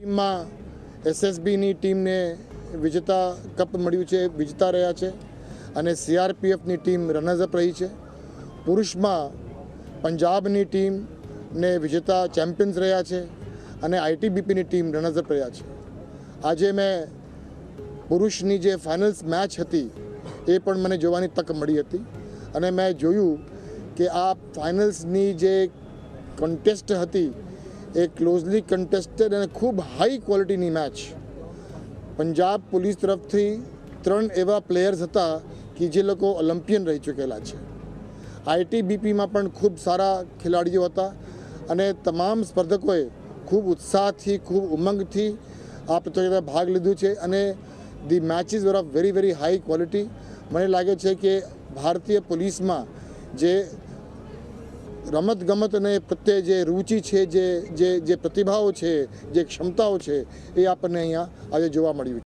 ટીમમાં એસએસબીની ટીમને વિજેતા કપ મળ્યું છે, વિજેતા રહ્યા છે અને સીઆરપીએફની ટીમ રનર્સઅપ રહી છે. પુરુષમાં પંજાબની ટીમને વિજેતા ચેમ્પિયન્સ રહ્યા છે અને આઈટીબીપીની ટીમ રનર્સઅપ રહ્યા છે. આજે મેં પુરુષની જે ફાઇનલ્સ મેચ હતી, એ પણ મને જોવાની તક મળી હતી અને મેં જોયું કે આ ફાઇનલ્સની જે કોન્ટેસ્ટ હતી એ ક્લોઝલી કન્ટેસ્ટેડ અને ખૂબ હાઈ ક્વોલિટીની મેચ પંજાબ પોલીસ તરફથી ત્રણ એવા પ્લેયર્સ હતા કે જે લોકો ઓલિમ્પિયન રહી ચૂકેલા છે. આઈટીબીપીમાં પણ ખૂબ સારા ખેલાડીઓ હતા અને તમામ સ્પર્ધકોએ ખૂબ ઉત્સાહથી, ખૂબ ઉમંગથી આ પ્રતિયોગિતામાં ભાગ લીધું છે અને the matches were of very very high quality મને લાગે છે કે ભારતીય પોલીસમાં જે રમત ગમત અને પ્રત્યે જે રુચિ છે, જે જે જે પ્રતિભાઓ છે, જે ક્ષમતાઓ છે, એ આપણને અહીંયા આજે જોવા મળ્યું